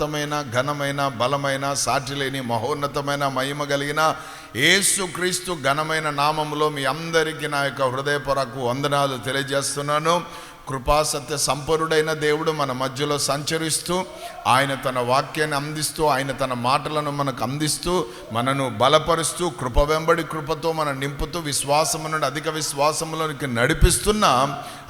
ఉన్నతమైన ఘనమైన బలమైన సాటి లేని మహోన్నతమైన మహిమ కలిగిన ఏసుక్రీస్తు ఘనమైన నామములో మీ అందరికీ నా యొక్క హృదయపరకు వందనాలు తెలియజేస్తున్నాను. కృపాసత్య సంపరుడైన దేవుడు మన మధ్యలో సంచరిస్తూ ఆయన తన వాక్యాన్ని అందిస్తూ ఆయన తన మాటలను మనకు అందిస్తూ మనను బలపరుస్తూ కృప వెంబడి కృపతో మన నింపుతూ విశ్వాసము నుండి అధిక విశ్వాసములోనికి నడిపిస్తున్న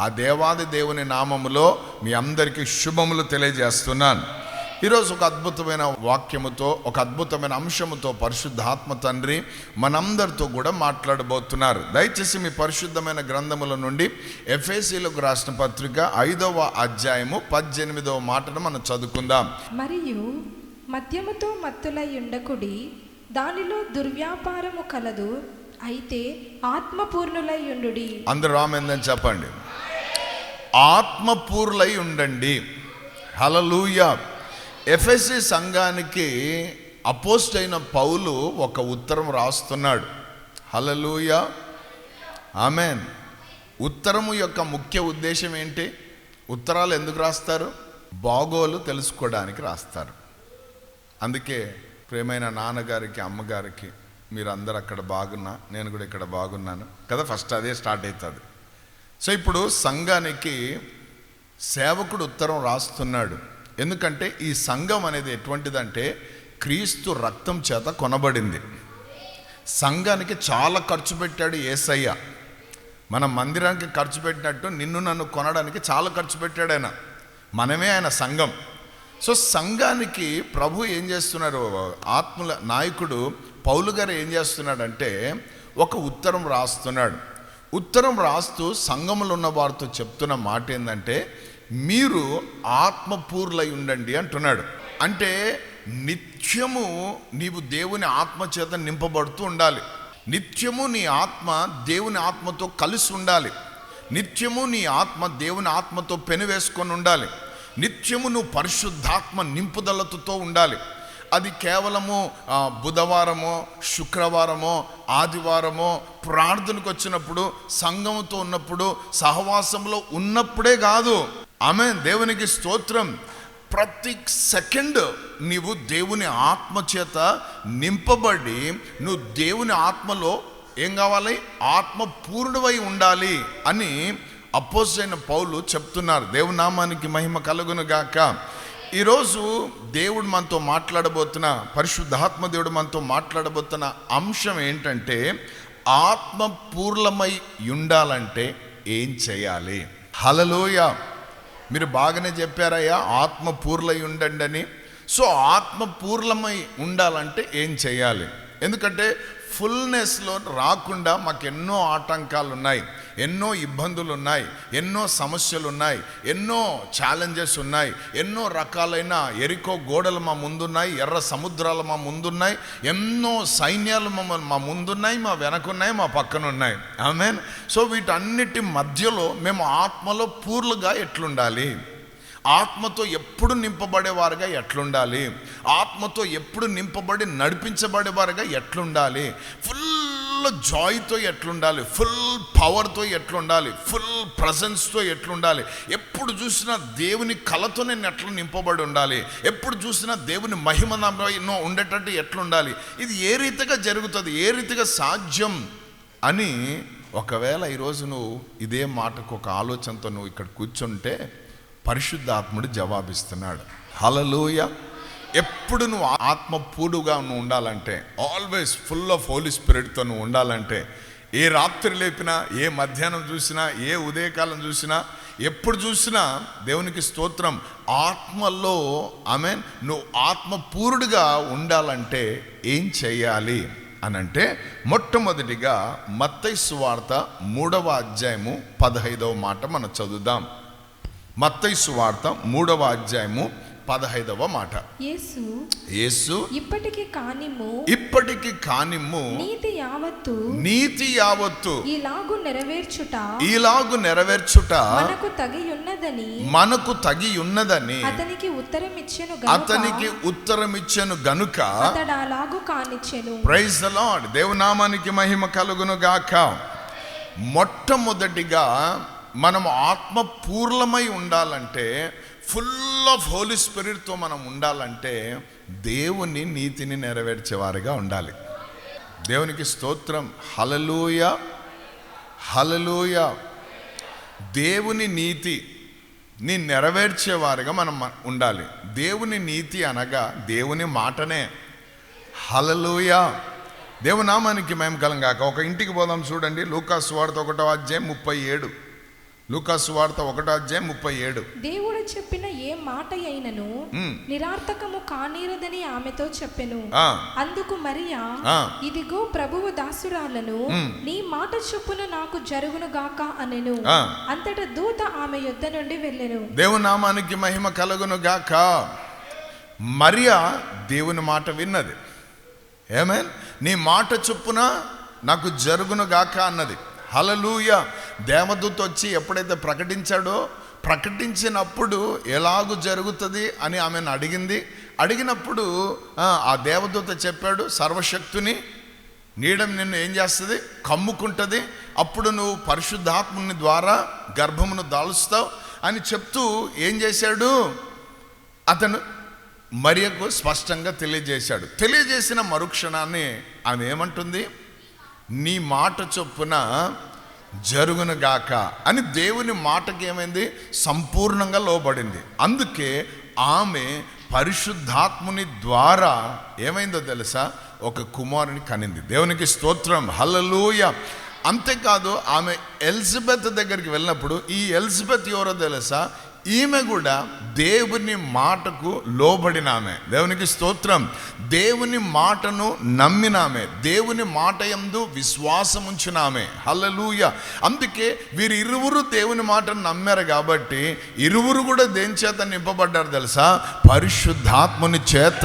ఆ దేవాది దేవుని నామములో మీ అందరికీ శుభములు తెలియజేస్తున్నాను. ఈరోజు ఒక అద్భుతమైన వాక్యముతో ఒక అద్భుతమైన అంశముతో పరిశుద్ధాత్మ తండ్రి మనందరితో కూడా మాట్లాడబోతున్నారు. దయచేసి మీ పరిశుద్ధమైన గ్రంథముల నుండి ఎఫ్ఏసీలకు రాసిన పత్రిక ఐదవ అధ్యాయము పద్దెనిమిదవ మాటను మనం చదువుకుందాం. మరియు మద్యముతో మత్తులై ఉండకుడి దానిలో దుర్వ్యాపారము కలదు అయితే ఆత్మపూర్ణులై ఉండుడి. అందరూ రామెందని చెప్పండి. ఆత్మపూర్లై ఉండండి. హలలుయ ఎఫ్ఎస్సి సంఘానికి అపోస్ట్ అయిన పౌలు ఒక ఉత్తరం రాస్తున్నాడు. Hallelujah amen. ఉత్తరము యొక్క ముఖ్య ఉద్దేశం ఏంటి? ఉత్తరాలు ఎందుకు రాస్తారు? బాగోలు తెలుసుకోవడానికి రాస్తారు. అందుకే ప్రేమైన నాన్నగారికి అమ్మగారికి మీరందరూ అక్కడ బాగున్నా నేను కూడా ఇక్కడ బాగున్నాను కదా ఫస్ట్ అదే స్టార్ట్ అవుతుంది. సో ఇప్పుడు సంఘానికి సేవకుడు ఉత్తరం రాస్తున్నాడు. ఎందుకంటే ఈ సంఘం అనేది ఎటువంటిదంటే క్రీస్తు రక్తం చేత కొనబడింది. సంఘానికి చాలా ఖర్చు పెట్టాడు ఏసయ్య. మన మందిరానికి ఖర్చు పెట్టినట్టు నిన్ను నన్ను కొనడానికి చాలా ఖర్చు పెట్టాడు ఆయన. మనమే ఆయన సంఘం. సో సంఘానికి ప్రభు ఏం చేస్తున్నారు ఆత్మల నాయకుడు పౌలు గారు ఏం చేస్తున్నాడంటే ఒక ఉత్తరం రాస్తున్నాడు. ఉత్తరం రాస్తూ సంఘములో ఉన్న వారితో చెప్తున్న మాట ఏంటంటే మీరు ఆత్మపూర్లై ఉండండి అంటున్నాడు. అంటే నిత్యము నీవు దేవుని ఆత్మ చేత నింపబడుతూ ఉండాలి. నిత్యము నీ ఆత్మ దేవుని ఆత్మతో కలిసి ఉండాలి. నిత్యము నీ ఆత్మ దేవుని ఆత్మతో పెనువేసుకొని ఉండాలి. నిత్యము నువ్వు పరిశుద్ధాత్మ నింపుదలతో ఉండాలి. అది కేవలము బుధవారమో శుక్రవారమో ఆదివారమో ప్రార్థనకు వచ్చినప్పుడు సంఘముతో ఉన్నప్పుడు సహవాసంలో ఉన్నప్పుడే కాదు. ఆమె దేవునికి స్తోత్రం. ప్రతి సెకండ్ నీవు దేవుని ఆత్మ చేత నింపబడి నువ్వు దేవుని ఆత్మలో ఏం కావాలి? ఆత్మ పూర్ణమై ఉండాలి అని అపోజైన పౌలు చెప్తున్నారు. దేవునామానికి మహిమ కలుగును గాక. ఈరోజు దేవుడు మనతో మాట్లాడబోతున్న పరిశుద్ధాత్మ దేవుడు మనతో మాట్లాడబోతున్న అంశం ఏంటంటే ఆత్మ పూర్ణమై ఉండాలంటే ఏం చేయాలి? హలలోయ మీరు బాగానే చెప్పారయ్యా ఆత్మ పూర్లై ఉండండి అని సో ఆత్మ పూర్ణమై ఉండాలంటే ఏం చేయాలి? ఎందుకంటే ఫుల్నెస్లో రాకుండా మాకు ఎన్నో ఆటంకాలు ఉన్నాయి ఎన్నో ఇబ్బందులు ఉన్నాయి ఎన్నో సమస్యలు ఉన్నాయి ఎన్నో ఛాలెంజెస్ ఉన్నాయి ఎన్నో రకాలైన ఎరికో గోడలు మా ముందున్నాయి ఎర్ర సముద్రాలు మా ముందున్నాయి ఎన్నో సైన్యాలు మమ్మల్ని మా ముందున్నాయి మా వెనకున్నాయి మా పక్కన ఉన్నాయి ఆమెన్? సో వీటన్నిటి మధ్యలో మేము ఆత్మలో పూర్లుగా ఎట్లుండాలి? ఆత్మతో ఎప్పుడు నింపబడేవారుగా ఎట్లుండాలి? ఆత్మతో ఎప్పుడు నింపబడి నడిపించబడేవారుగా ఎట్లుండాలి? ఫుల్ జాయ్తో ఎట్లుండాలి? ఫుల్ పవర్తో ఎట్లుండాలి? ఫుల్ ప్రజెన్స్తో ఎట్లుండాలి? ఎప్పుడు చూసినా దేవుని కళతో నేను ఎట్లా నింపబడి ఉండాలి? ఎప్పుడు చూసినా దేవుని మహిమ నాలో ఉండేటట్టు ఎట్లుండాలి? ఇది ఏ రీతిగా జరుగుతుంది? ఏ రీతిగా సాధ్యం? అని ఒకవేళ ఈరోజు నువ్వు ఇదే మాటకు ఒక ఆలోచనతో నువ్వు ఇక్కడ కూర్చుంటే పరిశుద్ధాత్ముడు జవాబిస్తున్నాడు. హలలోయ ఎప్పుడు నువ్వు ఆత్మపూడుగా నువ్వు ఉండాలంటే ఆల్వేస్ ఫుల్ ఆఫ్ హోలీ స్పిరిట్తో నువ్వు ఉండాలంటే ఏ రాత్రి లేపినా ఏ మధ్యాహ్నం చూసినా ఏ ఉదయకాలం చూసినా ఎప్పుడు చూసినా దేవునికి స్తోత్రం ఆత్మలో ఆమె నువ్వు ఆత్మపూరుడుగా ఉండాలంటే ఏం చేయాలి? అని అంటే మొట్టమొదటిగా మత్తైసు వార్త మూడవ అధ్యాయము పదహైదవ మాట మనం చదువుదాం. మత్తయి సువార్త మూడవ అధ్యాయము పదహైదవ మాట. యేసు యేసు ఇప్పటికి కానిమ్ము ఇప్పటికి కానిమ్ము నీతి యావత్తు నీతి యావత్తు ఇలాగు నెరవేర్చుట ఈలాగు నెరవేర్చుట మనకు తగి ఉన్నదని మనకు తగి ఉన్నదని అతనికి ఉత్తరం ఇచ్చెను అతనికి ఉత్తరమిచ్చను గనుక అతడు అలాగు కానిచ్చెను. ప్రైజ్ ద లార్డ్ దేవునామానికి మహిమ కలుగును గాక. మొట్టమొదటిగా మనం ఆత్మ పూర్ణమై ఉండాలంటే ఫుల్ ఆఫ్ హోలీ స్పిరిట్తో మనం ఉండాలంటే దేవుని నీతిని నెరవేర్చేవారిగా ఉండాలి. దేవునికి స్తోత్రం. హలలూయ హలలూయ దేవుని నీతి ని నెరవేర్చేవారుగా మనం ఉండాలి. దేవుని నీతి అనగా దేవుని మాటనే. హలలుయ దేవునామానికి మేము కలం కాక ఒక ఇంటికి పోదాం చూడండి. లూకాస్ వార్త ఒకటో అధ్యాయం ముప్పై ఏడు. లూకాసు వార్త ఒకటో అధ్యాయం ముప్పై ఏడు. దేవుడు చెప్పిన ఏ మాట అయినను. నిరార్థకము కానీరదని ఆమెతో చెప్పెను. అందుకు మరియా. ఇదిగో ప్రభువు దాసురాలను. నీ మాట చొప్పున నాకు జరుగును గాక అనెను. అంతట దూత ఆమె యొద్ద నుండి వెళ్ళెను. దేవునామానికి మహిమ కలుగును గాక. మరియా దేవుని మాట విన్నది. ఏమేన్ నీ మాట చొప్పున నాకు జరుగును గాక అన్నది. హలలూయ దేవదూత వచ్చి ఎప్పుడైతే ప్రకటించాడో ప్రకటించినప్పుడు ఎలాగూ జరుగుతుంది అని ఆమెను అడిగింది. అడిగినప్పుడు ఆ, ఆ దేవదూత చెప్పాడు సర్వశక్తుని నీడం నిన్ను ఏం చేస్తుంది? కమ్ముకుంటుంది. అప్పుడు నువ్వు పరిశుద్ధాత్ముని ద్వారా గర్భమును దాలుస్తావు. అని చెప్తూ ఏం చేశాడు? అతను మరియకు స్పష్టంగా తెలియజేశాడు. తెలియజేసిన మరుక్షణాన్ని ఆమె ఏమంటుంది? నీ మాట చొప్పున జరుగునుగాక అని దేవుని మాటకి ఏమైంది? సంపూర్ణంగా లోబడింది. అందుకే ఆమె పరిశుద్ధాత్ముని ద్వారా ఏమైందో తెలుసా? ఒక కుమారుని కనింది. దేవునికి స్తోత్రం. హల్లెలూయ. అంతేకాదు ఆమె ఎలిజబెత్ దగ్గరికి వెళ్ళినప్పుడు ఈ ఎలిజబెత్ ఎవరో తెలుసా? ఈమె కూడా దేవుని మాటకు లోబడిన ఆమె దేవునికి స్తోత్రం. దేవుని మాటను నమ్మినామె. దేవుని మాట ఎందు విశ్వాసం ఉంచినామె హల్లెలూయ. అందుకే వీరు ఇరువురు దేవుని మాటను నమ్మారు కాబట్టి ఇరువురు కూడా దేని చేత నింపబడ్డారు తెలుసా? పరిశుద్ధాత్ముని చేత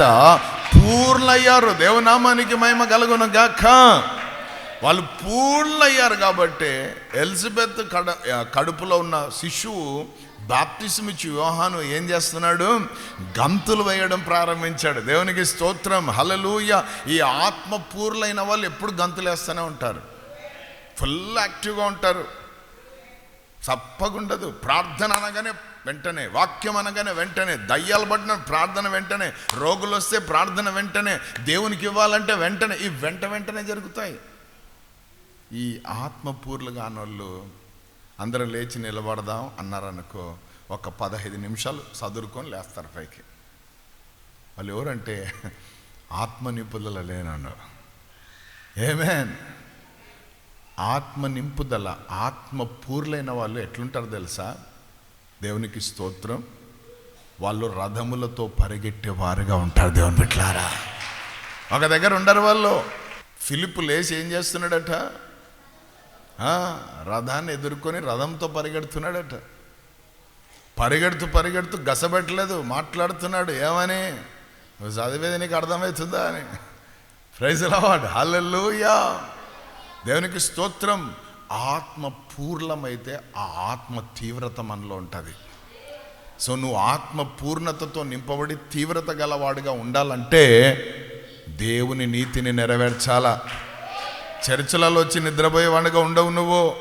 పూర్ణయ్యారు. దేవునామానికి మహిమ కలుగును గాక. వాళ్ళు పూర్ణయ్యారు కాబట్టి ఎలిజబెత్ కడ కడుపులో ఉన్న శిశువు బాప్టిజం ఇచ్చి వివాహాను ఏం చేస్తున్నాడు? గంతులు వేయడం ప్రారంభించాడు. దేవునికి స్తోత్రం. హలలుయ ఈ ఆత్మ పూర్లైన వాళ్ళు ఎప్పుడు గంతులు వేస్తూనే ఉంటారు. ఫుల్ యాక్టివ్గా ఉంటారు. తప్పకుండదు ప్రార్థన అనగానే వెంటనే వాక్యం అనగానే వెంటనే దయ్యాలు పడిన ప్రార్థన వెంటనే రోగులు వస్తే ప్రార్థన వెంటనే దేవునికి ఇవ్వాలంటే వెంటనే ఈ వెంట వెంటనే జరుగుతాయి. ఈ ఆత్మపూర్లుగా వాళ్ళు అందరం లేచి నిలబడదాం అన్నారనుకో ఒక పదహైదు నిమిషాలు చదురుకొని లేస్తారు పైకి. వాళ్ళు ఎవరంటే ఆత్మ నింపుదల లేనన్నారు. ఏమేన్? ఆత్మ నింపుదల ఆత్మ పూర్లైన వాళ్ళు ఎట్లుంటారు తెలుసా? దేవునికి స్తోత్రం వాళ్ళు రథములతో పరిగెట్టేవారుగా ఉంటారు దేవుని బిట్లారా ఒక దగ్గర ఉండరు వాళ్ళు. ఫిలిప్ లేచి ఏం చేస్తున్నాడట? రథాన్ని ఎదుర్కొని రథంతో పరిగెడుతున్నాడట. పరిగెడుతూ పరిగెడుతూ గసబెట్టలేదు మాట్లాడుతున్నాడు ఏమని? నువ్వు చదివేది నీకు అర్థమవుతుందా అని. ప్రైజ్ అవార్డ్ హల్లెలూయా దేవునికి స్తోత్రం. ఆత్మ పూర్ణమైతే ఆ ఆత్మ తీవ్రత మనలో ఉంటుంది. సో నువ్వు ఆత్మ పూర్ణతతో నింపబడి తీవ్రత గలవాడుగా ఉండాలంటే దేవుని నీతిని నెరవేర్చాలా? చర్చలలో వచ్చి నిద్రపోయేవాడిగా ఉండవు నువ్వు.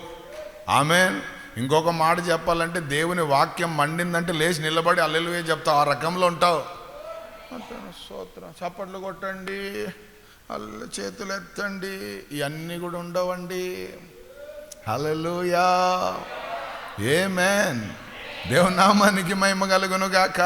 ఆమె ఇంకొక మాట చెప్పాలంటే దేవుని వాక్యం మండిందంటే లేచి నిలబడి అల్లెలువే చెప్తావు ఆ రకంలో ఉంటావు. సూత్రం చప్పట్లు కొట్టండి అల్లు చేతులు ఎత్తండి ఇవన్నీ కూడా ఉండవండి. అల్లలుయా ఏ మేన్ దేవునామానికి మహిమ కలుగును గాక.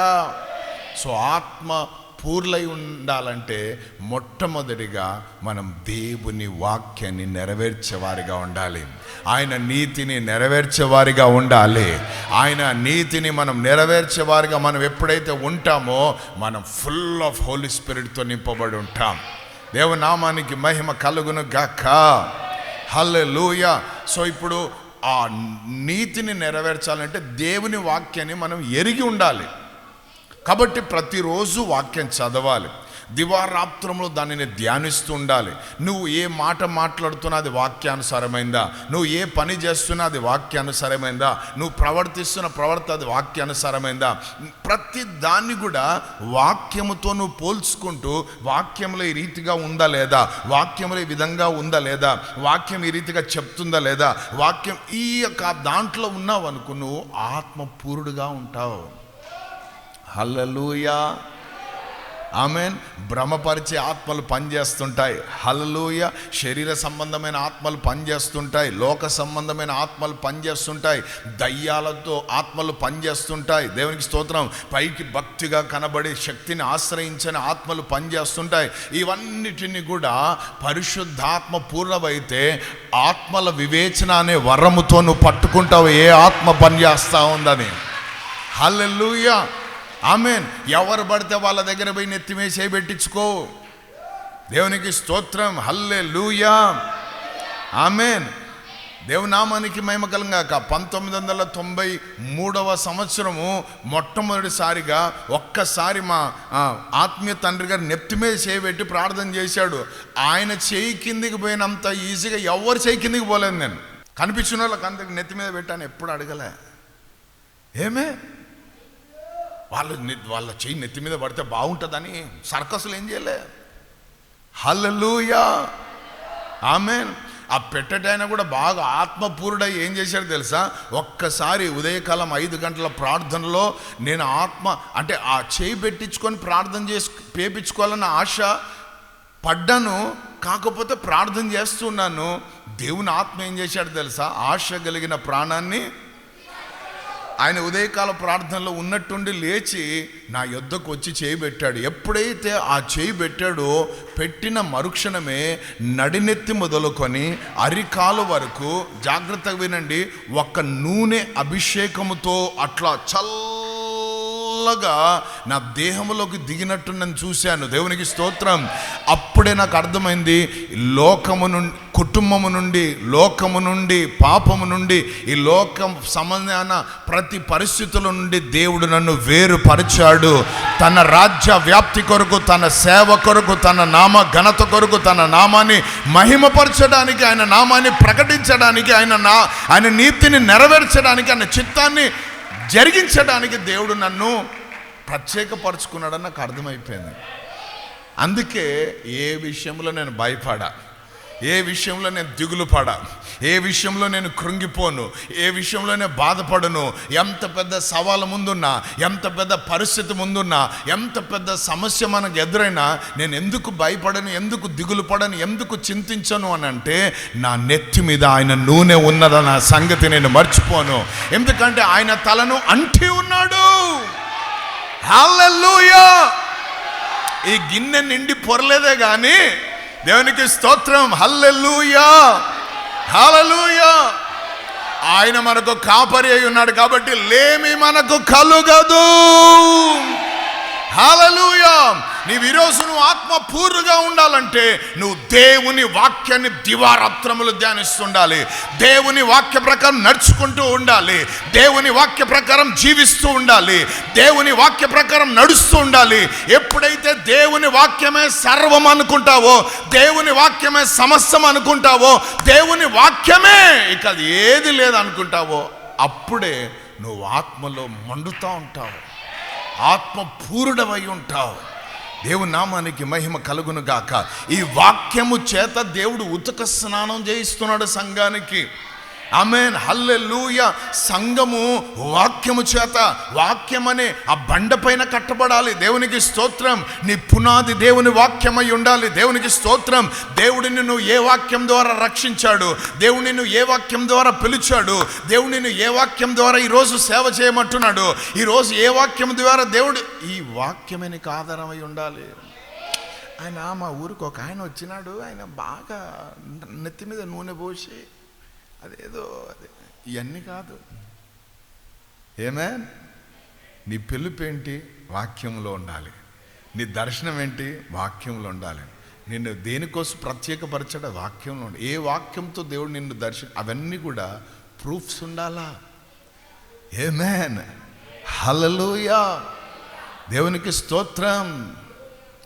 సో ఆత్మ పూర్లై ఉండాలంటే మొట్టమొదటిగా మనం దేవుని వాక్యాన్ని నెరవేర్చేవారిగా ఉండాలి. ఆయన నీతిని నెరవేర్చేవారిగా ఉండాలి. ఆయన నీతిని మనం నెరవేర్చేవారిగా మనం ఎప్పుడైతే ఉంటామో మనం ఫుల్ ఆఫ్ హోలీ స్పిరిట్తో నింపబడి ఉంటాం. దేవనామానికి మహిమ కలుగును గాక. హల్లెలూయ సో ఇప్పుడు ఆ నీతిని నెరవేర్చాలంటే దేవుని వాక్యాన్ని మనం ఎరిగి ఉండాలి. కాబట్టి ప్రతిరోజు వాక్యం చదవాలి. దివారాత్రంలో దానిని ధ్యానిస్తూ ఉండాలి. నువ్వు ఏ మాట మాట్లాడుతున్నా అది వాక్యానుసారమైందా? నువ్వు ఏ పని చేస్తున్నా అది వాక్యానుసారమైందా? నువ్వు ప్రవర్తిస్తున్న ప్రవర్త అది వాక్యానుసారమైందా? ప్రతి దాన్ని కూడా వాక్యముతో నువ్వు పోల్చుకుంటూ వాక్యంలో ఈ రీతిగా ఉందా లేదా? వాక్యంలో ఈ విధంగా ఉందా లేదా? వాక్యం ఈ రీతిగా చెప్తుందా లేదా? వాక్యం ఈ యొక్క దాంట్లో ఉన్నావు అనుకో నువ్వు ఆత్మపూరుడుగా ఉంటావు. హల్లెలూయా. ఆమెన్. భ్రమపరిచే ఆత్మలు పనిచేస్తుంటాయి. హలలుయ శరీర సంబంధమైన ఆత్మలు పనిచేస్తుంటాయి. లోక సంబంధమైన ఆత్మలు పనిచేస్తుంటాయి. దయ్యాలతో ఆత్మలు పనిచేస్తుంటాయి. దేవునికి స్తోత్రం. పైకి భక్తిగా కనబడే శక్తిని ఆశ్రయించని ఆత్మలు పనిచేస్తుంటాయి. ఇవన్నిటిని కూడా పరిశుద్ధాత్మ పూర్ణమైతే ఆత్మల వివేచన అనే వరముతో నువ్వు పట్టుకుంటావు. ఏ ఆత్మ పనిచేస్తా ఉందని. హల్లెలూయా. ఆమెన్. ఎవరు పడితే వాళ్ళ దగ్గర పోయి నెత్తి మీద చేపెట్టించుకో దేవునికి స్తోత్రం. హల్లే లూయా ఆమెన్ దేవునామానికి మహిమ కలంగాక పంతొమ్మిది వందల తొంభై మూడవ సంవత్సరము మొట్టమొదటిసారిగా ఒక్కసారి మా ఆత్మీయ తండ్రి గారు నెత్తి మీద చేయబెట్టి ప్రార్థన చేశాడు. ఆయన చేయి కిందికి పోయినంత ఈజీగా ఎవరు చేయి కిందికి పోలేదు నేను. కనిపించిన వాళ్ళకి అందరికి నెత్తి మీద పెట్టాను. ఎప్పుడు అడగలే. ఏమే? వాళ్ళు వాళ్ళ చెయ్యి నెత్తి మీద పడితే బాగుంటుందని సర్కస్లు ఏం చేయలే. హల్లూయా ఆమె ఆ పెట్టటైనా కూడా బాగా ఆత్మపూరుడై ఏం చేశాడు తెలుసా? ఒక్కసారి ఉదయకాలం ఐదు గంటల ప్రార్థనలో నేను ఆత్మ అంటే ఆ చేయి పెట్టించుకొని ప్రార్థన చేసు పేపించుకోవాలన్న ఆశ పడ్డాను కాకపోతే ప్రార్థన చేస్తున్నాను దేవుని ఆత్మ ఏం చేశాడు తెలుసా? ఆశ కలిగిన ప్రాణాన్ని ఆయన ఉదయకాల ప్రార్థనలో ఉన్నట్టుండి లేచి నా యొద్దకు వచ్చి చేయి పెట్టాడు. ఎప్పుడైతే ఆ చేయి పెట్టాడో పెట్టిన మరుక్షణమే నడినెత్తి మొదలుకొని అరికాలు వరకు జాగ్రత్తగా వినండి ఒక నూనె అభిషేకముతో అట్లా చల్ల చల్లగా నా దేహంలోకి దిగినట్టు నేను చూశాను. దేవునికి స్తోత్రం. అప్పుడే నాకు అర్థమైంది లోకము నుండి కుటుంబము నుండి లోకము నుండి పాపము నుండి ఈ లోకం సంబంధమైన ప్రతి పరిస్థితుల నుండి దేవుడు నన్ను వేరుపరిచాడు. తన రాజ్య వ్యాప్తి కొరకు తన సేవ కొరకు తన నామ ఘనత కొరకు తన నామాన్ని మహిమపరచడానికి ఆయన నామాన్ని ప్రకటించడానికి ఆయన నా ఆయన నీతిని నెరవేర్చడానికి ఆయన చిత్తాన్ని జరిగించడానికి దేవుడు నన్ను ప్రత్యేకపరుచుకున్నాడని నాకు అర్థమైపోయింది. అందుకే ఏ విషయంలో నేను భయపడా ఏ విషయంలో నేను దిగులు పడా ఏ విషయంలో నేను కృంగిపోను ఏ విషయంలో నేను బాధపడను ఎంత పెద్ద సవాలు ముందున్నా ఎంత పెద్ద పరిస్థితి ముందున్నా ఎంత పెద్ద సమస్య మనకు ఎదురైనా నేను ఎందుకు భయపడను ఎందుకు దిగులు పడను ఎందుకు చింతించను అని అంటే నా నెత్తి మీద ఆయన నూనె ఉన్నదన్న సంగతి నేను మర్చిపోను. ఎందుకంటే ఆయన తలను అంటి ఉన్నాడు. హల్లెలూయా! ఈ గిన్నె నిండి పొరలేదే కానీ దేవునికి స్తోత్రం. హల్లెలూయా! హల్లెలూయా! ఆయన మనకు కాపరి అయి ఉన్నాడు కాబట్టి లేమి మనకు కలుగదు. హల్లెలూయా! నీవు ఈరోజు నువ్వు ఆత్మ పూర్ణగా ఉండాలంటే నువ్వు దేవుని వాక్యాన్ని దివారాత్రములు ధ్యానిస్తుండాలి. దేవుని వాక్య ప్రకారం నడుచుకుంటూ ఉండాలి. దేవుని వాక్య ప్రకారం జీవిస్తూ ఉండాలి. దేవుని వాక్య ప్రకారం నడుస్తూ ఉండాలి. ఎప్పుడైతే దేవుని వాక్యమే సర్వం అనుకుంటావో దేవుని వాక్యమే సమస్తం అనుకుంటావో దేవుని వాక్యమే ఇక అది ఏది లేదనుకుంటావో అప్పుడే నువ్వు ఆత్మలో మండుతూ ఉంటావు. ఆత్మ పూరుడవై ఉంటావు. దేవుని నామానికి మహిమ కలుగును గాక ఈ వాక్యము చేత దేవుడు ఉతక స్నానం చేయిస్తున్నాడు సంఘానికి. Amen hallelujah. సంఘము వాక్యము చేత వాక్యం అనే ఆ బండపైన కట్టబడాలి. దేవునికి స్తోత్రం. నీ పునాది దేవుని వాక్యమై ఉండాలి. దేవునికి స్తోత్రం. దేవుడిని నిన్ను ఏ వాక్యం ద్వారా రక్షించాడు? దేవుడు నిన్ను ఏ వాక్యం ద్వారా పిలిచాడు? దేవుడు నిన్ను ఏ వాక్యం ద్వారా ఈరోజు సేవ చేయమంటున్నాడు? ఈరోజు ఏ వాక్యం ద్వారా దేవుడు ఈ వాక్యమే నీకు ఆధారమై ఉండాలి? ఆయన మా ఊరికి ఒక ఆయన వచ్చినాడు. ఆయన బాగా నెత్తి మీద నూనె పోసి అదేదో అదే. ఇవన్నీ కాదు. ఏమే నీ పిలుపు ఏంటి వాక్యంలో ఉండాలి. నీ దర్శనం ఏంటి వాక్యంలో ఉండాలి. నిన్ను దేనికోసం ప్రత్యేకపరచడ? వాక్యంలో ఉండాలి ఏ వాక్యంతో దేవుడు నిన్ను దర్శనం అవన్నీ కూడా ప్రూఫ్స్ ఉండాలా? ఏమేన్ హలలుయా దేవునికి స్తోత్రం.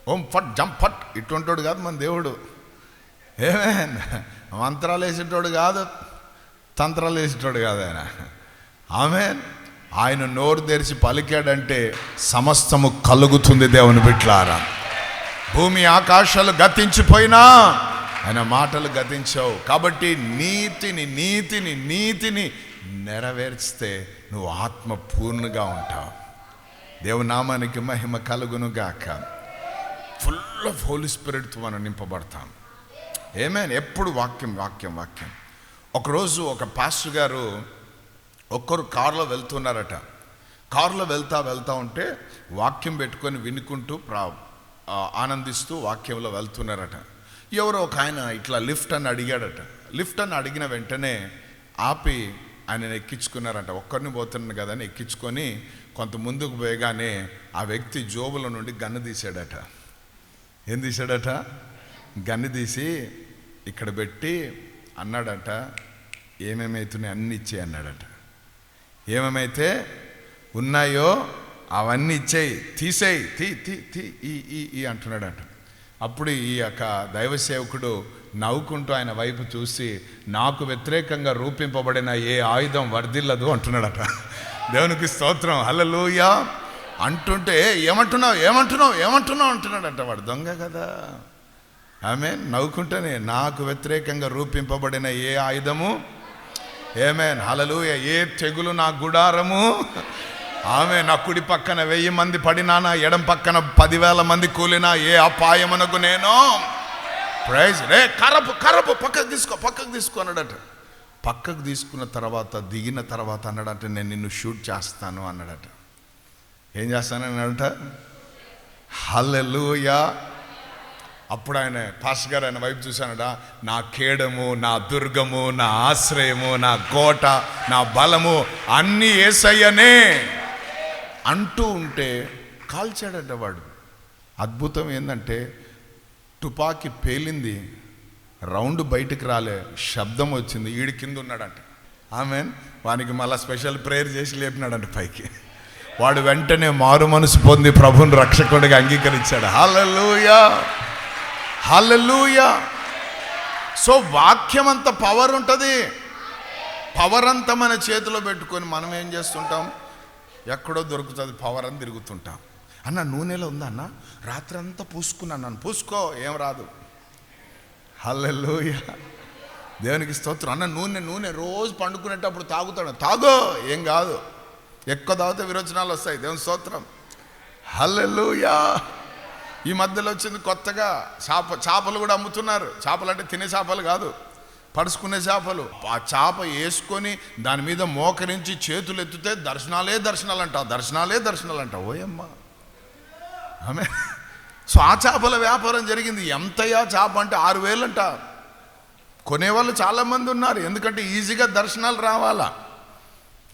ఓం ఫట్ జంప్ ఫట్. ఇటువంటాడు కాదు మన దేవుడు. ఏమేన్ మంత్రాలు వేసేటోడు కాదు. తంత్రాలు వేసేటోడు కాదు ఆయన. ఆమె ఆయన నోరు తెరిచి పలికాడంటే సమస్తము కలుగుతుంది దేవుని బిట్లారా భూమి ఆకాశాలు గతించిపోయినా ఆయన మాటలు గతించావు. కాబట్టి నీతిని నీతిని నీతిని నెరవేర్చితే నువ్వు ఆత్మ పూర్ణగా ఉంటావు. దేవునామానికి మహిమ కలుగును గాక. ఫుల్ ఆఫ్ హోలీ స్పిరిట్తో మనం నింపబడతాం. ఏమేన్ ఎప్పుడు వాక్యం వాక్యం వాక్యం. ఒకరోజు ఒక పాస్టర్ గారు ఒక్కరు కారులో వెళ్తున్నారట. కారులో వెళ్తా వెళ్తా ఉంటే వాక్యం పెట్టుకొని వినుకుంటూ ప్రా ఆనందిస్తూ వాక్యంలో వెళ్తున్నారట. ఎవరో ఒక ఆయన ఇట్లా లిఫ్ట్ అని అడిగాడట. లిఫ్ట్ అని అడిగిన వెంటనే ఆపి ఆయన ఎక్కించుకున్నారట. ఒక్కరిని పోతున్నాను కదా అని ఎక్కించుకొని కొంత ముందుకు పోయగానే ఆ వ్యక్తి జోబుల నుండి గన్ను తీశాడట. ఏం తీశాడట? గన్ను తీసి ఇక్కడ పెట్టి అన్నాడట ఏమేమైతున్నాయి అన్ని ఇచ్చే అన్నాడట. ఏమేమైతే ఉన్నాయో అవన్నీ ఇచ్చేయి తీసేయి తీ తీ తీ ఈ ఈ ఈ అంటున్నాడట. అప్పుడు ఈ యొక్క దైవ సేవకుడు నవ్వుకుంటూ ఆయన వైపు చూసి నాకు వ్యతిరేకంగా రూపింపబడిన ఏ ఆయుధం వర్ధిల్లదు అంటున్నాడట. దేవునికి స్తోత్రం హల్లెలూయా అంటుంటే ఏమంటున్నావు ఏమంటున్నావు ఏమంటున్నావు అంటున్నాడట వాడు. దొంగ కదా. ఆమె నవ్వుకుంటేనే నాకు వ్యతిరేకంగా రూపింపబడిన ఏ ఆయుధము? ఏమేన్ హలలుయ ఏ తెగులు నా గుడారము? ఆమె నా కుడి పక్కన వెయ్యి మంది పడినా నా ఎడం పక్కన పదివేల మంది కూలినా? ఏ అపాయమునకు నేను? ప్రైజ్ రే కరపు కరపు. పక్కకు తీసుకో పక్కకు తీసుకో అన్నాడట. పక్కకు తీసుకున్న తర్వాత దిగిన తర్వాత అన్నాడట నేను నిన్ను షూట్ చేస్తాను అన్నాడట. ఏం చేస్తాను అన్నాడట హల్లెలూయా. అప్పుడు ఆయన పాస్ గారు ఆయన వైపు చూశానడా నా కేడము నా దుర్గము నా ఆశ్రయము నా కోట నా బలము అన్నీ ఏసయ్యనే అంటూ ఉంటే కాల్చాడట వాడు. అద్భుతం ఏంటంటే తుపాకి పేలింది రౌండ్ బయటికి రాలే శబ్దం వచ్చింది ఈడి కింద ఉన్నాడంట. ఆమె వానికి మళ్ళా స్పెషల్ ప్రేయర్ చేసి లేపినాడంట పైకి. వాడు వెంటనే మారు మనసు పొంది ప్రభుని రక్షకుడిగా అంగీకరించాడు. హల్లెలూయా. హల్లెలూయా. సో వాక్యం అంత పవర్ ఉంటుంది. పవర్ అంతా మన చేతిలో పెట్టుకొని మనం ఏం చేస్తుంటాం? ఎక్కడో దొరుకుతుంది పవర్ అని తిరుగుతుంటాం. అన్న నూనెలో ఉందా అన్న? రాత్రి అంతా పూసుకున్నాను నన్ను. పూసుకో ఏం రాదు. హల్లెలూయా. దేవునికి స్తోత్రం. అన్న నూనె నూనె రోజు పండుకునేటప్పుడు తాగుతాడు. తాగో ఏం కాదు. ఎక్కువ తాగితే విరోచనాలు వస్తాయి. దేవుని స్తోత్రం. హల్లెలూయా. ఈ మధ్యలో వచ్చింది కొత్తగా చేప చేపలు కూడా అమ్ముతున్నారు. చేపలు అంటే తినే చేపలు కాదు. పడుచుకునే చేపలు. ఆ చేప వేసుకొని దాని మీద మోకరించి చేతులు ఎత్తితే దర్శనాలే దర్శనాలు అంట దర్శనాలే దర్శనాలు అంటావు ఓయమ్మ. ఆమె. సో ఆ చేపల వ్యాపారం జరిగింది. ఎంతయా చేప అంటే ఆరు వేలు అంట కొనేవాళ్ళు చాలామంది ఉన్నారు. ఎందుకంటే ఈజీగా దర్శనాలు రావాలా?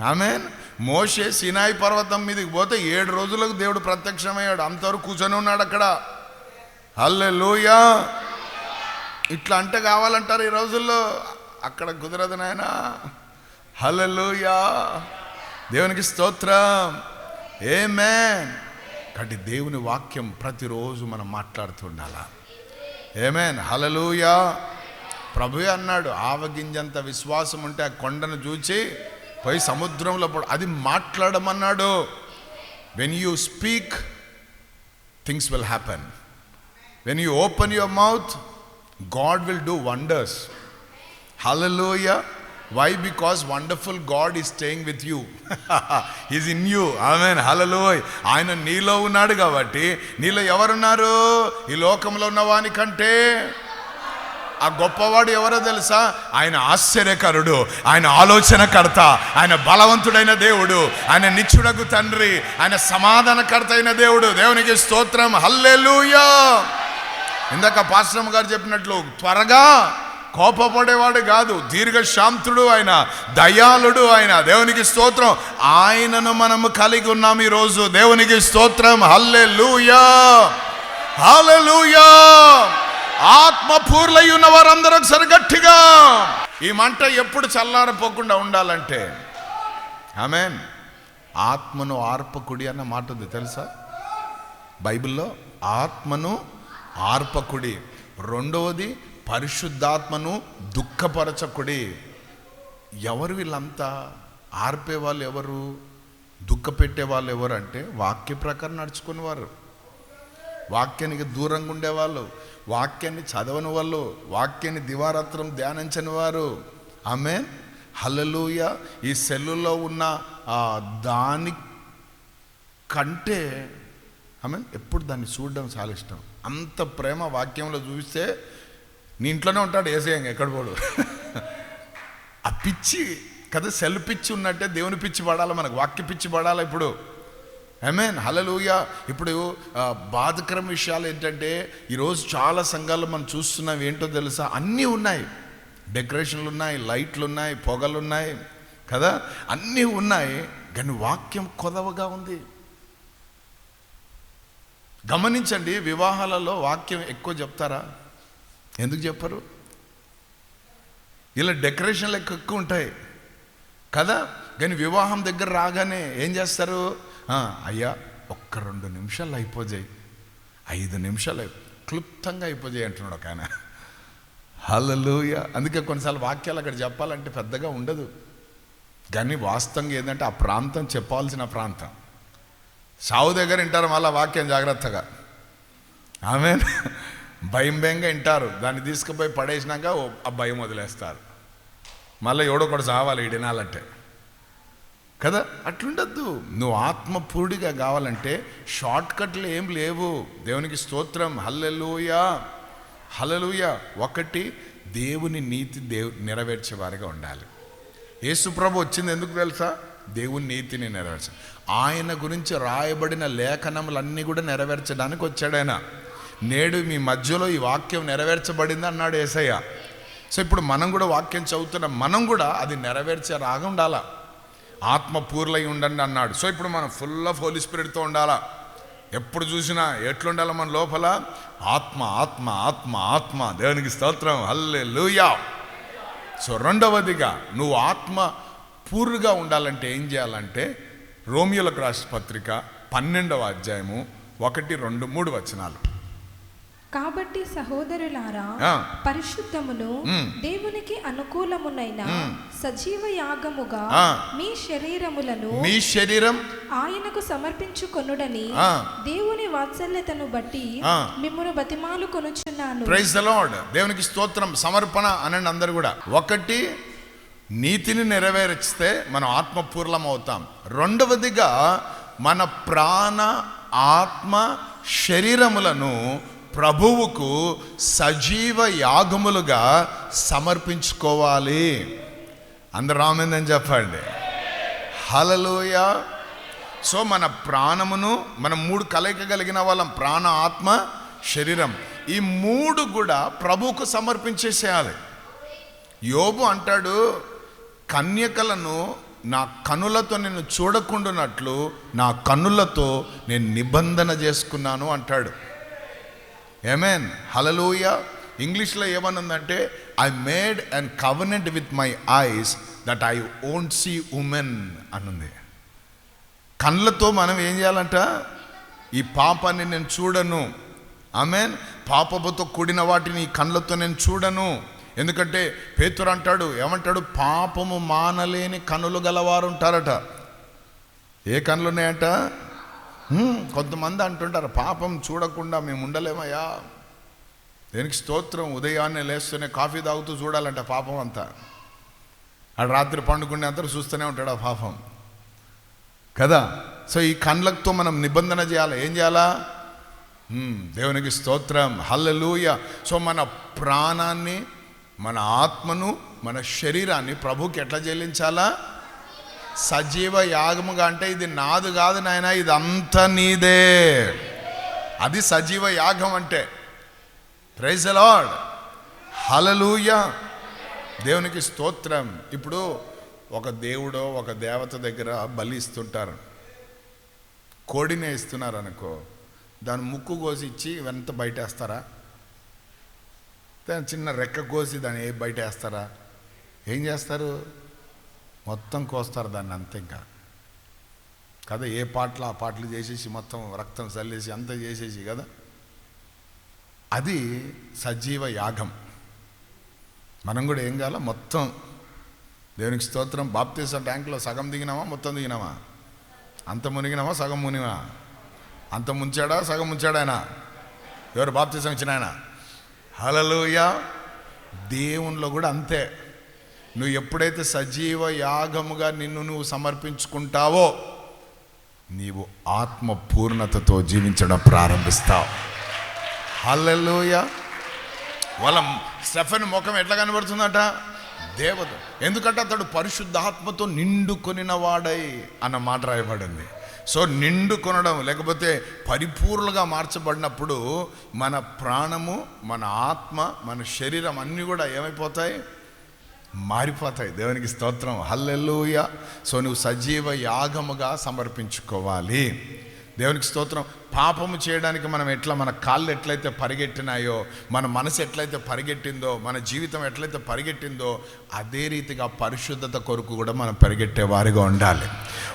ఆమె మోషే సినాయి పర్వతం మీదకి పోతే ఏడు రోజులకు దేవుడు ప్రత్యక్షమయ్యాడు. అంతవరకు కూర్చొని ఉన్నాడు అక్కడ. హల్లే ఇట్లా అంటే కావాలంటారు ఈ రోజుల్లో. అక్కడ కుదరదు నాయన. హల్లెలూయా. దేవునికి స్తోత్రం. ఏమే కాబట్టి దేవుని వాక్యం ప్రతిరోజు మనం మాట్లాడుతుండాలా ఏమేన్ హలలుయా ప్రభు అన్నాడు ఆవగింజంత విశ్వాసం ఉంటే ఆ కొండను చూచి పోయి సముద్రంలో అది మాట్లాడమన్నాడు. When you speak things will happen when you open your mouth God will do wonders hallelujah why because wonderful God is staying with you is in you amen hallelujah ఆయన నీలో ఉన్నాడు కాబట్టి నీలో ఎవరున్నారు? ఈ లోకంలో ఉన్నవానికంటే కంటే ఆ గొప్పవాడు ఎవరో తెలుసా? ఆయన ఆశ్చర్యకరుడు ఆయన ఆలోచనకర్త ఆయన బలవంతుడైన దేవుడు ఆయన నిచ్చుడకు తండ్రి ఆయన సమాధానకర్త అయిన దేవుడు. దేవునికి స్తోత్రం. హల్లెలూయా! ఇందాక పాశ్రమ గారు చెప్పినట్లు త్వరగా కోపపడేవాడు కాదు దీర్ఘశాంతుడు ఆయన దయాళుడు ఆయన. దేవునికి స్తోత్రం. ఆయనను మనము కలిగి ఉన్నాం ఈరోజు. దేవునికి స్తోత్రం. హల్లెలూయా! హల్లెలూయా! ఆత్మ పూర్లై ఉన్న వారందరూ ఒకసారి గట్టిగా ఈ మంట ఎప్పుడు చల్లారిపోకుండా ఉండాలంటే. ఆమె ఆత్మను ఆర్పకుడి అన్న మాట ఉంది తెలుసా? బైబిల్లో ఆత్మను ఆర్పకుడి రెండవది పరిశుద్ధాత్మను దుఃఖపరచకుడి. ఎవరు వీళ్ళంతా? ఆర్పే వాళ్ళు ఎవరు దుఃఖపెట్టే వాళ్ళు ఎవరు అంటే వాక్య ప్రకారం నడుచుకునేవారు. వాక్యానికి దూరంగా ఉండేవాళ్ళు. వాక్యాన్ని చదవని వాళ్ళు వాక్యాన్ని దివారాత్రం ధ్యానించని వారు. ఆమె హలలుయ ఈ సెల్లులో ఉన్న ఆ దాని కంటే ఆమె ఎప్పుడు దాన్ని చూడడం చాలా ఇష్టం. అంత ప్రేమ వాక్యంలో చూస్తే నీ ఇంట్లోనే ఉంటాడు ఏసేయంగా ఎక్కడ పోడు. ఆ పిచ్చి కదా సెల్ పిచ్చి ఉన్నట్టే దేవుని పిచ్చి పడాలి మనకు? వాక్య పిచ్చి పడాలి ఇప్పుడు? మీన్ హలలుయ ఇప్పుడు బాధకరం విషయాలు ఏంటంటే ఈరోజు చాలా సంఘాలు మనం చూస్తున్నాం ఏంటో తెలుసా? అన్నీ ఉన్నాయి. డెకరేషన్లు ఉన్నాయి లైట్లు ఉన్నాయి పొగలు ఉన్నాయి కదా? అన్నీ ఉన్నాయి కానీ వాక్యం కొదవగా ఉంది. గమనించండి వివాహాలలో వాక్యం ఎక్కువ చెప్తారా? ఎందుకు చెప్పరు? ఇలా డెకరేషన్లు ఎక్కువ ఉంటాయి కదా? కానీ వివాహం దగ్గర రాగానే ఏం చేస్తారు? అయ్యా ఒక్క రెండు నిమిషాలు అయిపోజాయి. ఐదు నిమిషాలు క్లుప్తంగా అయిపోజాయి అంటున్నాడు ఒక ఆయన. హలలోయ అందుకే కొన్నిసార్లు వాక్యాలు అక్కడ చెప్పాలంటే పెద్దగా ఉండదు. కానీ వాస్తవంగా ఏంటంటే ఆ ప్రాంతం చెప్పాల్సిన ప్రాంతం. సావు దగ్గర వింటారు మళ్ళీ వాక్యం జాగ్రత్తగా. ఆమె భయం భయంగా వింటారు. దాన్ని తీసుకుపోయి పడేసినాక ఓ ఆ భయం వదిలేస్తారు. మళ్ళీ ఎవడో కూడా చావాలి ఈ కదా? అట్లుండద్దు. నువ్వు ఆత్మపూర్డిగా కావాలంటే షార్ట్ కట్లు ఏం లేవు. దేవునికి స్తోత్రం. హల్లెలూయా. హల్లెలూయా. ఒకటి దేవుని నీతి దేవు నెరవేర్చేవారిగా ఉండాలి. యేసుప్రభు వచ్చింది ఎందుకు తెలుసా? దేవుని నీతిని నెరవేర్చ ఆయన గురించి రాయబడిన లేఖనములన్నీ కూడా నెరవేర్చడానికి వచ్చాడు ఆయన. నేడు మీ మధ్యలో ఈ వాక్యం నెరవేర్చబడింది అన్నాడు ఏసయ్య. సో ఇప్పుడు మనం కూడా వాక్యం చదువుతున్నాం మనం కూడా అది నెరవేర్చే రాగా ఉండాలా? ఆత్మ పూర్లై ఉండండి అన్నాడు. సో ఇప్పుడు మనం ఫుల్ ఆఫ్ హోలీ స్పిరిట్తో ఉండాలా? ఎప్పుడు చూసినా ఎట్లుండాలి మన లోపల? ఆత్మ ఆత్మ ఆత్మ ఆత్మ. దేవునికి స్తోత్రం. హల్లే లూయా సో రెండవదిగా నువ్వు ఆత్మ పూర్తిగా ఉండాలంటే ఏం చేయాలంటే రోమియోలకు రాసిన పత్రిక పన్నెండవ అధ్యాయము ఒకటి రెండు మూడు వచనాలు. కాబట్టి సహోదరులారా. పరిశుద్ధమును. దేవునికి అనుకూలమునైన. సజీవ యాగముగా. మీ శరీరములను మీ శరీరం ఆయనకు సమర్పించుకొనుడని. దేవుని వాత్సల్యతను బట్టి ఆ. మిమ్మును బతిమాలు కొనుచున్నాను ప్రైజ్ ద లార్డ్ దేవునికి స్తోత్రం సమర్పణ అనండి అందరు కూడా ఒకటి నీతిని నెరవేర్చితే మనం ఆత్మపూర్లం అవుతాం రెండవదిగా మన ప్రాణ ఆత్మ శరీరములను ప్రభువుకు సజీవ యాగములుగా సమర్పించుకోవాలి. అందరు రామైందని చెప్పండి. హలలోయ సో మన ప్రాణమును మనం మూడు కలయిక కలిగిన వాళ్ళం ప్రాణ ఆత్మ శరీరం ఈ మూడు కూడా ప్రభువుకు సమర్పించేసేయాలి. యోబు అంటాడు కన్యకలను నా కనులతో నేను చూడకుండానట్లు నా కన్నులతో నేను నిబంధన చేసుకున్నాను అంటాడు. ఏమేన్ హలలోయ ఇంగ్లీష్లో ఏమనుందంటే I made and covenant with my eyes that I won't see women అనుంది కళ్ళతో మనం ఏం చేయాలంట? ఈ పాపాన్ని నేను చూడను. ఆమెన్ పాపపుతో కూడిన వాటిని కళ్ళతో నేను చూడను. ఎందుకంటే పేతురు అంటాడు ఏమంటాడు? పాపము మానలేని కనులు గలవారు ఉంటారట ఏ కనులు ఉన్నాయంట కొంతమంది అంటుంటారు పాపం చూడకుండా మేము ఉండలేమయ్యా. దేనికి స్తోత్రం ఉదయాన్నే లేస్తూనే కాఫీ తాగుతూ చూడాలంట పాపం అంతా. ఆడు రాత్రి పండుకునే అందరూ చూస్తూనే ఉంటాడు ఆ పాపం. కదా? సో ఈ కండ్లతో మనం నిబంధన చేయాలి? ఏం చేయాలా? దేవునికి స్తోత్రం హల్లెలూయ. సో మన ప్రాణాన్ని మన ఆత్మను మన శరీరాన్ని ప్రభుకి ఎట్లా చెల్లించాలా? సజీవ యాగముగా అంటే ఇది నాదు కాదు నాయన ఇది నీదే. అది సజీవ యాగం అంటే. ప్రైజ్ లార్డ్ హలలూయ దేవునికి స్తోత్రం. ఇప్పుడు ఒక దేవుడో ఒక దేవత దగ్గర బలి ఇస్తుంటారు. కోడినే ఇస్తున్నారు అనుకో. దాని ముక్కు కోసి ఇచ్చి ఇవంతా బయటేస్తారా? దాని చిన్న రెక్క కోసి దాన్ని ఏ బయట వేస్తారా ఏం చేస్తారు? మొత్తం కోస్తారు దాన్ని అంతే ఇంకా. కదా ఏ పాటలు ఆ పాటలు చేసేసి మొత్తం రక్తం చల్లేసి అంతా చేసేసి కదా. అది సజీవ యాగం. మనం కూడా ఏం కావాలా మొత్తం దేవునికి స్తోత్రం. బాప్తీస ట్యాంక్లో సగం దిగినామా? మొత్తం దిగినామా? అంత మునిగినామా? సగం మునిగినా? అంత ముంచాడా? సగం ముంచాడా ఆయన? ఎవరు బాప్తీసం ఇచ్చిన ఆయన? హలలుయా దేవునిలో కూడా అంతే. నువ్వు ఎప్పుడైతే సజీవ యాగముగా నిన్ను నువ్వు సమర్పించుకుంటావో నీవు ఆత్మ పూర్ణతతో జీవించడం ప్రారంభిస్తావు. హల్లెలూయ. వాళ్ళ స్టెఫెన్ ముఖం ఎట్లా కనబడుతుందట? దేవత. ఎందుకంటే అతడు పరిశుద్ధాత్మతో నిండుకొనిన వాడై అన్న మాట రాయబడింది. సో నిండు కొనడం లేకపోతే పరిపూర్ణగా మార్చబడినప్పుడు మన ప్రాణము మన ఆత్మ మన శరీరం అన్నీ కూడా ఏమైపోతాయి? మారిపోతాయి. దేవునికి స్తోత్రం. హల్లెలూయ. సో నువ్వు సజీవ యాగముగా సమర్పించుకోవాలి. దేవునికి స్తోత్రం. పాపము చేయడానికి మనం ఎట్లా మన కాళ్ళు ఎట్లయితే పరిగెట్టినాయో మన మనసు ఎట్లయితే పరిగెట్టిందో మన జీవితం ఎట్లయితే పరిగెట్టిందో అదే రీతిగా పరిశుద్ధత కొరకు కూడా మనం పరిగెట్టే వారిగా ఉండాలి.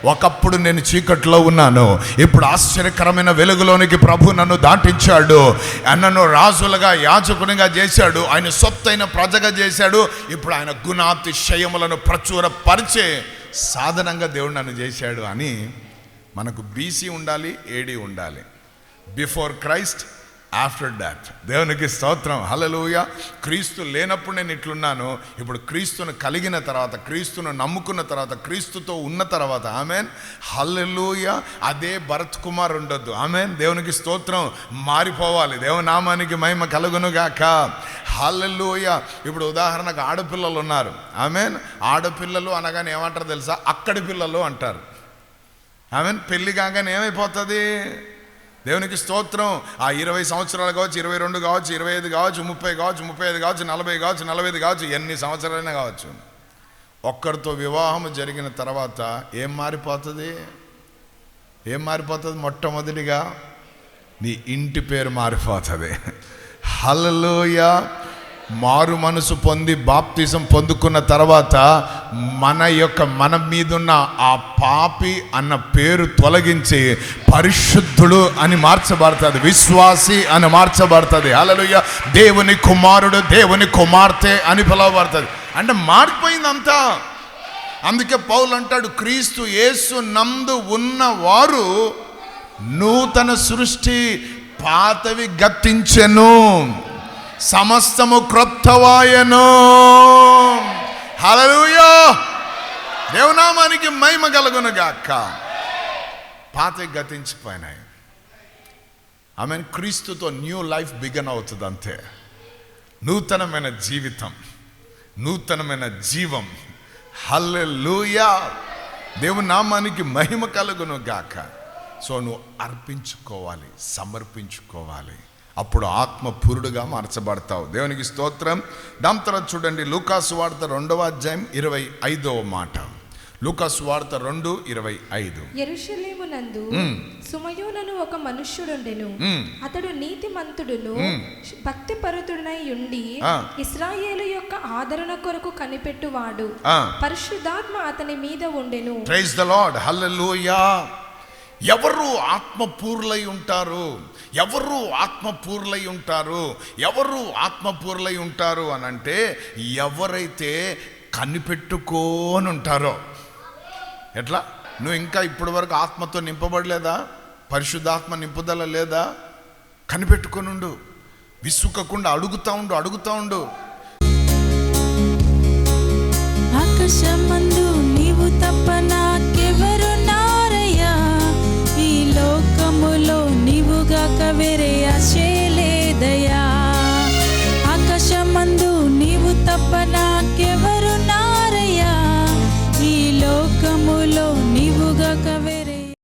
ఒకప్పుడు నేను చీకట్లో ఉన్నాను. ఇప్పుడు ఆశ్చర్యకరమైన వెలుగులోనికి ప్రభు నన్ను దాటించాడు. నన్ను రాజులుగా యాచకునిగా చేశాడు. ఆయన సొత్తైన ప్రజగా చేశాడు. ఇప్పుడు ఆయన గుణాతిశయములను ప్రచురపరిచే సాధనంగా దేవుడు నన్ను చేశాడు అని మనకు బీసీ ఉండాలి ఏడి ఉండాలి. బిఫోర్ క్రైస్ట్ ఆఫ్టర్ దాట్ దేవునికి స్తోత్రం. హలలుయ క్రీస్తు లేనప్పుడు నేను ఇట్లున్నాను. ఇప్పుడు క్రీస్తును కలిగిన తర్వాత క్రీస్తును నమ్ముకున్న తర్వాత క్రీస్తుతో ఉన్న తర్వాత ఆమెన్. హల్లెలూయ అదే భరత్ కుమార్ ఉండొద్దు. ఆమెన్. దేవునికి స్తోత్రం. మారిపోవాలి. దేవునామానికి మహిమ కలుగునుగాక హల్లెలూయ ఇప్పుడు ఉదాహరణకు ఆడపిల్లలు ఉన్నారు. ఆమెన్. ఆడపిల్లలు అనగానే ఏమంటారు తెలుసా? అక్కడి పిల్లలు అంటారు. ఆమె పెళ్ళి కాగానే ఏమైపోతుంది? దేవునికి స్తోత్రం. ఆ ఇరవై సంవత్సరాలు కావచ్చు ఇరవై రెండు కావచ్చు ఇరవై ఐదు కావచ్చు ముప్పై కావచ్చు ముప్పై ఐదు కావచ్చు నలభై కావచ్చు నలభై ఐదు కావచ్చు ఎన్ని సంవత్సరాలైనా కావచ్చు. ఒక్కరితో వివాహం జరిగిన తర్వాత ఏం మారిపోతుంది? ఏం మారిపోతుంది? మొట్టమొదటిగా నీ ఇంటి పేరు మారిపోతుంది. హలలోయ మారు మనసు పొంది బాప్తిజం పొందుకున్న తర్వాత మన యొక్క మన మీదున్న ఆ పాపి అన్న పేరు తొలగించి పరిశుద్ధుడు అని మార్చబడుతుంది విశ్వాసి అని మార్చబడుతుంది. హల్లెలూయ. దేవుని కుమారుడు దేవుని కుమార్తె అని పిలవబడుతుంది. అంటే మారిపోయిందంతా. అందుకే పౌలు అంటాడు క్రీస్తు యేసు నందు ఉన్నవారు నూతన సృష్టి పాతవి గతించెను. సమస్తము క్రొత్తవాయను హలలుయో దేవనామానికి మహిమ కలుగునగాక పాతి గతించిపోయినాయి. గతించిపోయినాయి ఆమె క్రీస్తుతో న్యూ లైఫ్ బిగన్ అవుతుంది అంతే నూతనమైన జీవితం నూతనమైన జీవం. హల్లెలూయా. దేవుని నామానికి మహిమ కలుగును గాక. సో నువ్వు అర్పించుకోవాలి సమర్పించుకోవాలి. అప్పుడు ఆత్మ పురుడుగా మార్చబడతావు. దేవునికి స్తోత్రం. దాని తర్వాత చూడండి లూకాసు వార్త రెండవ అధ్యాయం ఇరవై ఐదవ మాట. లూకాసు వార్త రెండు ఇరవై ఐదు. ఎరుషలేమునందు సుమయోనను ఒక మనుష్యుడుండెను. అతడు నీతిమంతుడును భక్తిపరుతుడనై ఉండి ఆ. ఇస్రాయేలు యొక్క ఆదరణ కొరకు కనిపెట్టువాడు. పరిశుద్ధాత్మ అతని మీద ఉండెను. ప్రైజ్ ద లార్డ్ హల్లెలూయా ఎవరు ఆత్మపూర్లై ఉంటారు? ఎవరు ఆత్మపూర్లై ఉంటారు? ఎవరు ఆత్మపూర్లై ఉంటారు అని అంటే ఎవరైతే కనిపెట్టుకోని ఉంటారో ఎట్లా? నువ్వు ఇంకా ఇప్పటి వరకు ఆత్మతో నింపబడలేదా? పరిశుద్ధాత్మ నింపుదల లేదా? కనిపెట్టుకొనుండు. విసుకకుండా అడుగుతా ఉండు అడుగుతా ఉండు. ఆకాశం